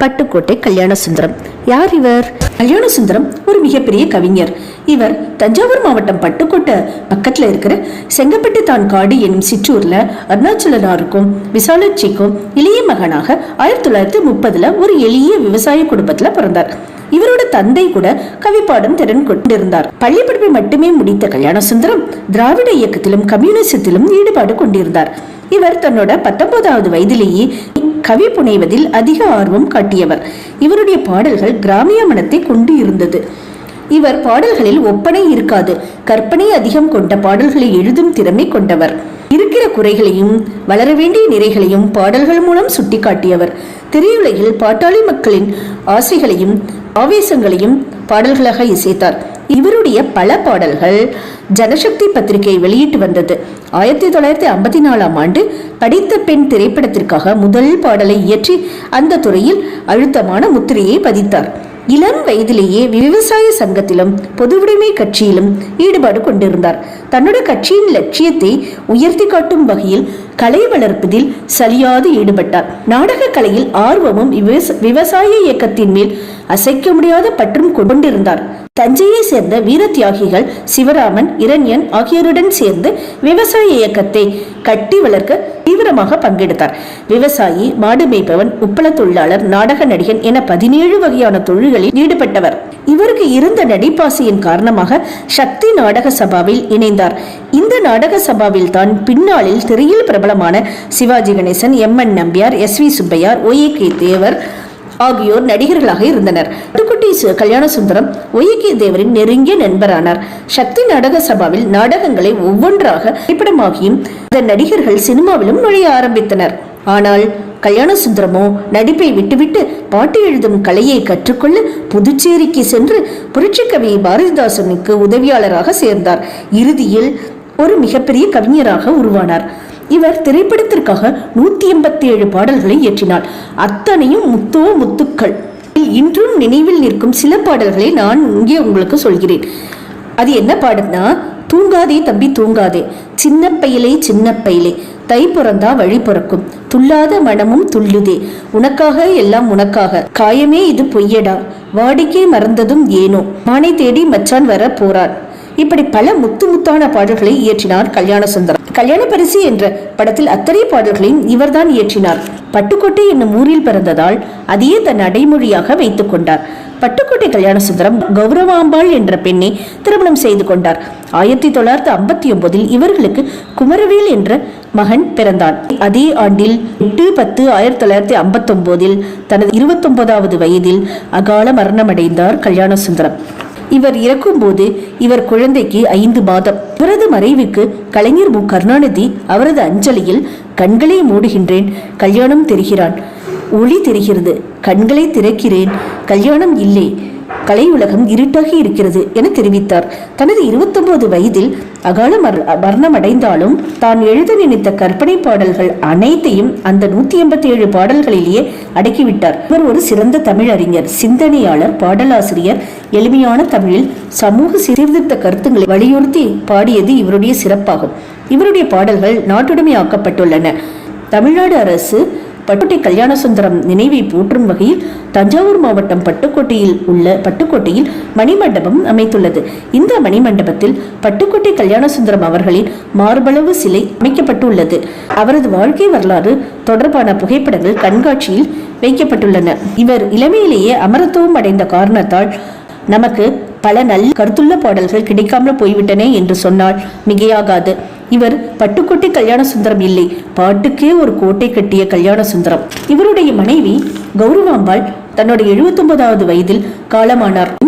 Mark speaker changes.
Speaker 1: பட்டுக்கோட்டை கல்யாண சுந்தரம் யார் இவர்? கல்யாண சுந்தரம் ஒரு மிகப்பெரிய கவிஞர். இவர் தஞ்சாவூர் மாவட்டம் பட்டுக்கோட்டை பக்கத்துல இருக்கிற செங்கப்பட்டு தான் காடு எனும் சிற்றூர்ல அருணாச்சலனாருக்கும் விசாலட்சிக்கும் இளைய மகனாக ஆயிரத்தி தொள்ளாயிரத்தி முப்பதுல ஒரு எளிய விவசாய குடும்பத்துல பிறந்தார். இவரோட தந்தை கூட கவிப்பாடும் திறன் கொண்டிருந்தார். பள்ளி படிப்பை மட்டுமே முடித்த கல்யாண சுந்தரம் திராவிட இயக்கத்திலும் கம்யூனிசத்திலும் ஈடுபாடு கொண்டிருந்தார். இவர் தன்னோட பத்தொன்பதாவது வயதிலேயே கவி புனைவதில் அதிக ஆர்வம் காட்டியவர். இவருடைய பாடல்கள் கிராமிய மனத்தை கொண்டு இருந்தது. இவர் பாடல்களில் ஒப்பனை இருக்காது கற்பனை அதிகம் கொண்ட பாடல்களை எழுதும் திறமை கொண்டவர். இருக்கிற குறைகளையும் வளர வேண்டிய நிறைகளையும் பாடல்கள் மூலம் சுட்டிக்காட்டியவர். திரையுலகில் பாட்டாளி மக்களின் ஆசைகளையும் ஆவேசங்களையும் பாடல்களாக இசைத்தார். இவருடைய பல பாடல்கள் ஜனசக்தி பத்திரிகை வெளியிட்டு வந்தது. ஆயிரத்தி தொள்ளாயிரத்தி ஐம்பத்தி நாலாம் ஆண்டு படித்த பெண் திரைப்படத்திற்காக முதல் பாடலை இயற்றி அந்த துறையில் அழுத்தமான முத்திரையை பதித்தார். இளம் வயதிலேயே விவசாய சங்கத்திலும் பொதுவுடைமை கட்சியிலும் ஈடுபாடு கொண்டிருந்தார். தன்னோட கட்சியின் லட்சியத்தை உயர்த்தி காட்டும் வகையில் கலை வளர்ப்பதில் சரியாது ஈடுபட்டார். நாடக கலையில் ஆர்வமும் விவசாய இயக்கத்தின் மேல் அசைக்க முடியாத பற்றும் கொண்டிருந்தார். தஞ்சையை சேர்ந்த வீர தியாகிகள் சிவராமன் இரண்யன் ஆகியோருடன் சேர்ந்து விவசாய இயக்கத்தை கட்டி வளர்க்க தீவிரமாக பங்கெடுத்தார். விவசாயி மாடு மேய்ப்பவன் உப்பள தொழிலாளர் நாடக நடிகன் என பதினேழு வகையான தொழில்களில் ஈடுபட்டவர். இவருக்கு இருந்த நடிப்பாசையின் காரணமாக சக்தி நாடக சபாவில் இணைந்தார். இந்த நாடக சபாவில் தான் பின்னாளில் திரையில் பிரபலமான Sivaji Ganesan M N Nambiar S V Subbaiah O A K தேவர் ஆகியோர் நடிகர்களாக இருந்தனர். பட்டுக்குட்டி கல்யாண சுந்தரம் ஒய்கே தேவரின் நெருங்கிய நண்பரானார். சக்தி நாடக சபாவில் நாடகங்களை ஒவ்வொன்றாக திரைப்படமாகியும் அதன் நடிகர்கள் சினிமாவிலும் நுழைய ஆரம்பித்தனர். ஆனால் கல்யாண சுந்தரமோ நடிப்பை விட்டுவிட்டு பாட்டு எழுதும் கலையை கற்றுக்கொள்ள புதுச்சேரிக்கு சென்று புரட்சிக்கவி பாரதிதாசனுக்கு உதவியாளராக சேர்ந்தார். இறுதியில் ஒரு மிகப்பெரிய கவிஞராக உருவானார். இவர் திரைப்படத்திற்காக நூத்தி எண்பத்தி ஏழு பாடல்களை இயற்றினார். அத்தனையும் முத்தோ முத்துக்கள். இன்றும் நினைவில் நிற்கும் சில பாடல்களை நான் இங்கே உங்களுக்கு சொல்கிறேன். அது என்ன பாடுனா தூங்காதே தம்பி தூங்காதே. சின்ன பையிலே சின்ன பையிலே. தை பிறந்தா வழி பிறக்கும். துள்ளாத மனமும் துள்ளுதே. உனக்காக எல்லாம் உனக்காக. காயமே இது பொய்யடா. வாடிக்கை மறந்ததும் ஏனோ. மானை தேடி மச்சான் வர போறார். இப்படி பல முத்து முத்தான பாடல்களை இயற்றினார் கல்யாண சுந்தரம். கல்யாண பரிசு என்ற படத்தில் அத்தனை பாடல்களையும் இவர்தான் இயற்றினார். பட்டுக்கோட்டை என்னும் ஊரில் பிறந்ததால் அதையே தன் அடைமொழியாக வைத்துக் கொண்டார். பட்டுக்கோட்டை கல்யாண சுந்தரம் கௌரவாம்பாள் என்ற பெண்ணை திருமணம் செய்து கொண்டார். ஆயிரத்தி தொள்ளாயிரத்தி ஐம்பத்தி ஒன்பதில் இவர்களுக்கு குமரவேல் என்ற மகன் பிறந்தான். அதே ஆண்டில் எட்டு பத்து ஆயிரத்தி தொள்ளாயிரத்தி ஐம்பத்தி ஒன்பதில் தனது இருபத்தொன்பதாவது வயதில் அகால மரணமடைந்தார் கல்யாண சுந்தரம். இவர் இறக்கும்போது இவர் குழந்தைக்கு ஐந்து மாதம். இவரது மறைவுக்கு கலைஞர் மு. கருணாநிதி அவரது அஞ்சலியில் கண்களை மூடுகின்றேன் கல்யாணம் தெரிகிறான். ஒளி தெரிகிறது. கண்களை திறக்கிறேன். கல்யாணம் இல்லை. கலை உலகம் இருட்டாகி இருக்கிறது என தெரிவித்தார். தனது இருபத்தொன்பது வயதில் அகால மர- மரணம் அடைந்தாலும் தான் எழுத நினைத்த கற்பனை பாடல்கள் அனைத்தையும் அந்த நூத்தி எண்பத்தி ஏழு பாடல்களிலேயே அடக்கிவிட்டார். இவர் ஒரு சிறந்த தமிழறிஞர் சிந்தனையாளர் பாடலாசிரியர் எளிமையான தமிழில் சமூக சீர்திருத்த கருத்துக்களை வலியுறுத்தி பாடியது இவருடைய சிறப்பாகும். இவருடைய பாடல்கள் நாட்டுடைமையாக்கப்பட்டுள்ளன. தமிழ்நாடு அரசு பட்டுக்கோட்டை கல்யாணசுந்தரம் நினைவை போற்றும் வகையில் தஞ்சாவூர் மாவட்டம் பட்டுக்கோட்டையில் உள்ள பட்டுக்கோட்டையில் மணிமண்டபம் அமைத்துள்ளது. இந்த மணிமண்டபத்தில் பட்டுக்கோட்டை கல்யாணசுந்தரம் அவர்களின் மார்பளவு சிலை அமைக்கப்பட்டுள்ளது. அவரது வாழ்க்கை வரலாறு தொடர்பான புகைப்படங்கள் கண்காட்சியில் வைக்கப்பட்டுள்ளன. இவர் இளமையிலேயே அமரத்துவம் அடைந்த காரணத்தால் நமக்கு பல நல்ல கருத்துள்ள பாடல்கள் கிடைக்காமல் போய்விட்டன என்று சொன்னால் மிகையாகாது. இவர் பட்டுக்கோட்டை கல்யாண சுந்தரம் இல்லை. பாட்டுக்கே ஒரு கோட்டை கட்டிய கல்யாண சுந்தரம். இவருடைய மனைவி கௌரவாம்பாள் தன்னுடைய எழுபத்தொன்பதாவது வயதில் காலமானார்.